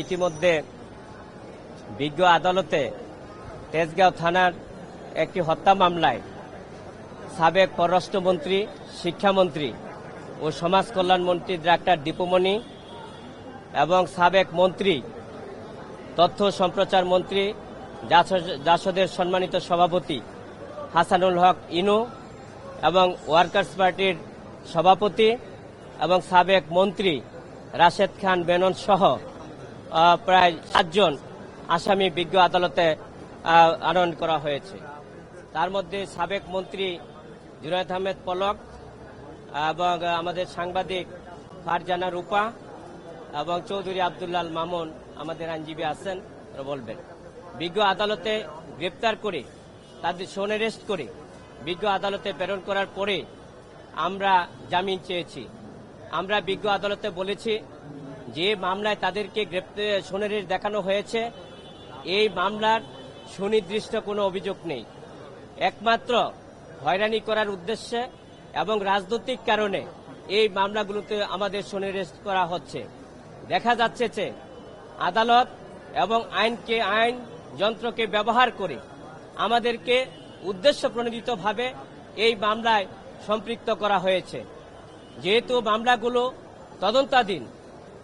ইতিমধ্যে বিজ্ঞ আদালতে তেজগাঁও থানার একটি হত্যা মামলায় সাবেক পররাষ্ট্রমন্ত্রী, শিক্ষামন্ত্রী ও সমাজ কল্যাণ মন্ত্রী ডাক্তার দীপুমণি এবং সাবেক মন্ত্রী, তথ্য সম্প্রচার মন্ত্রী জাসদ- জাসদের সম্মানিত সভাপতি হাসানুল হক ইনু এবং ওয়ার্কার্স পার্টির সভাপতি এবং সাবেক মন্ত্রী রাশেদ খান বেনন সহ প্রায় সাতজন আসামি বিজ্ঞ আদালতে আনয়ন করা হয়েছে। তার মধ্যে সাবেক মন্ত্রী জুনায়দ আহমেদ পলক এবং আমাদের সাংবাদিক ফারজানা রূপা এবং চৌধুরী আবদুল্লাল মামুন আমাদের আইনজীবী আছেন বলবেন বিজ্ঞ আদালতে গ্রেপ্তার করে, তাদের সোন অ্যারেস্ট করে বিজ্ঞ আদালতে প্রেরণ করার পরে আমরা জামিন চেয়েছি। আমরা বিজ্ঞ আদালতে বলেছি যে মামলায় তাদেরকে গ্রেপ্তার সোনের দেখানো হয়েছে। এই মামলার সুনির্দিষ্ট কোনো অভিযোগ নেই। একমাত্র হয়রানি করার উদ্দেশ্যে এবং রাজনৈতিক কারণে এই মামলাগুলোতে আমাদের সুনির্দেশ করা হচ্ছে। দেখা যাচ্ছে যে আদালত এবং আইনকে, আইন যন্ত্রকে ব্যবহার করে আমাদেরকে উদ্দেশ্য প্রণোদিতভাবে এই মামলায় সম্পৃক্ত করা হয়েছে। যেহেতু মামলাগুলো তদন্তাধীন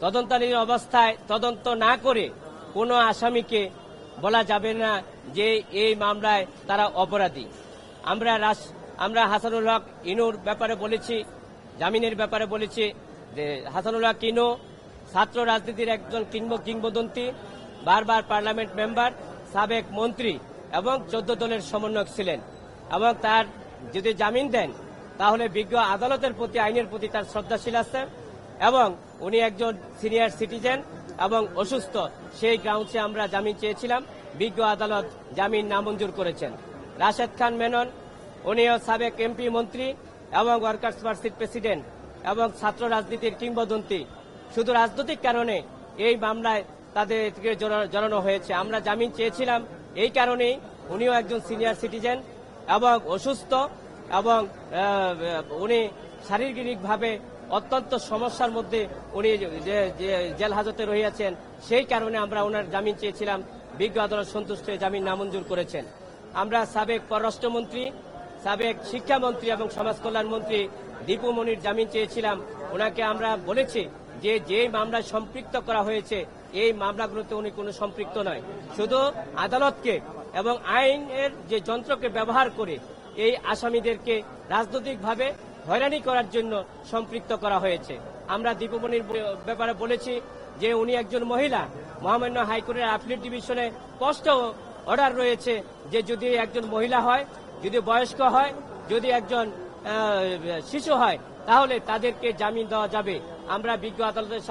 তদন্তাধীন অবস্থায় তদন্ত না করে কোনো আসামিকে বলা যাবে না যে এই মামলায় তারা অপরাধী। আমরা আমরা হাসানুল হক ইনুর ব্যাপারে বলেছি, জামিনের ব্যাপারে বলেছি যে হাসানুল হক ইনু ছাত্র রাজনীতির একজন কিংব, কিংবদন্তি, বারবার পার্লামেন্ট মেম্বার, সাবেক মন্ত্রী এবং চোদ্দ দলের সমন্বয়ক ছিলেন এবং তার যদি জামিন দেন, তাহলে বিজ্ঞ আদালতের প্রতি, আইনের প্রতি তার শ্রদ্ধাশীল আছে এবং উনি একজন সিনিয়র সিটিজেন এবং অসুস্থ। সেই গ্রাউন্ডসে আমরা জামিন চেয়েছিলাম। বিজ্ঞ আদালত জামিন নামঞ্জুর করেছেন। রাশেদ খান মেনন, উনিও সাবেক এমপি মন্ত্রী এবং ওয়ার্কার্স পার্টির প্রেসিডেন্ট এবং ছাত্র রাজনীতির কিংবদন্তি। শুধু রাজনৈতিক কারণে এই মামলায় তাদেরকে জড়া- জড়ানো হয়েছে। আমরা জামিন চেয়েছিলাম এই কারণেই উনিও একজন সিনিয়র সিটিজেন এবং অসুস্থ এবং উনি শারীরিকভাবে অত্যন্ত সমস্যার মধ্যে উনি জেল হাজতে রহিয়াছেন, সেই কারণে আমরা ওনার জামিন চেয়েছিলাম। বিজ্ঞ আদালত সন্তুষ্ট জামিন নামঞ্জুর করেছেন। আমরা সাবেক পররাষ্ট্রমন্ত্রী, সাবেক শিক্ষামন্ত্রী এবং সমাজ কল্যাণ মন্ত্রী দীপু মনির জামিন চেয়েছিলাম। ওনাকে আমরা বলেছি যে যে মামলায় সম্পৃক্ত করা হয়েছে এই মামলাগুলোতে উনি কোনো সম্পৃক্ত নয়। শুধু আদালতকে এবং আইনের যে যন্ত্রকে ব্যবহার করে এই আসামিদেরকে রাজনৈতিকভাবে হয়রানি করার জন্য সম্পৃক্ত করা হয়েছে। আমরা দীপমণির ব্যাপারে বলেছি যে উনি একজন মহিলা। মহামান্য হাইকোর্টের অ্যাপিলেট ডিভিশনে স্পষ্ট অর্ডার রয়েছে যে যদি একজন মহিলা হয়, যদি বয়স্ক হয়, যদি একজন শিশু হয়, তাহলে তাদেরকে জামিন দেওয়া যাবে। আমরা বিজ্ঞ আদালতের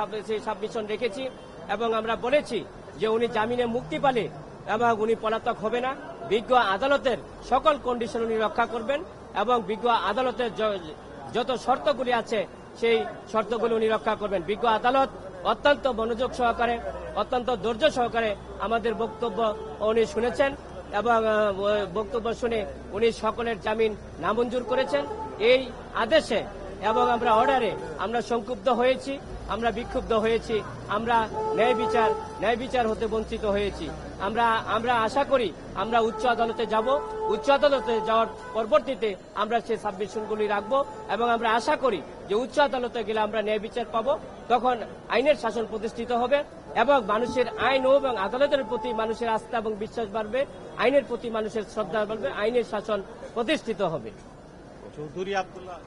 সাবমিশন রেখেছি। এবং আমরা বলেছি যে উনি জামিনে মুক্তি পালে এবং উনি পলাতক হবে না। বিজ্ঞ আদালতের সকল কন্ডিশন উনি রক্ষা করবেন এবং বিজ্ঞ আদালতের যত শর্তগুলি আছে, সেই শর্তগুলি উনি রক্ষা করবেন। বিজ্ঞ আদালত অত্যন্ত মনোযোগ সহকারে, অত্যন্ত ধৈর্য সহকারে আমাদের বক্তব্য উনি শুনেছেন এবং বক্তব্য শুনে উনি সকলের জামিন নামঞ্জুর করেছেন। এই আদেশে এবং আমরা অর্ডারে আমরা সংক্ষুব্ধ হয়েছি, আমরা বিক্ষুব্ধ হয়েছি, আমরা ন্যায় বিচার ন্যায় বিচার হতে বঞ্চিত হয়েছি। আমরা আমরা আশা করি আমরা উচ্চ আদালতে যাব, উচ্চ আদালতে যাওয়ার পরবর্তীতে আমরা সেই সাবমিশনগুলি রাখব এবং আমরা আশা করি যে উচ্চ আদালতে গেলে আমরা ন্যায় বিচার পাবো। তখন আইনের শাসন প্রতিষ্ঠিত হবে এবং মানুষের আইন ও এবং আদালতের প্রতি মানুষের আস্থা এবং বিশ্বাস বাড়বে, আইনের প্রতি মানুষের শ্রদ্ধা বাড়বে, আইনের শাসন প্রতিষ্ঠিত হবে। চৌধুরী আব্দুল্লাহ।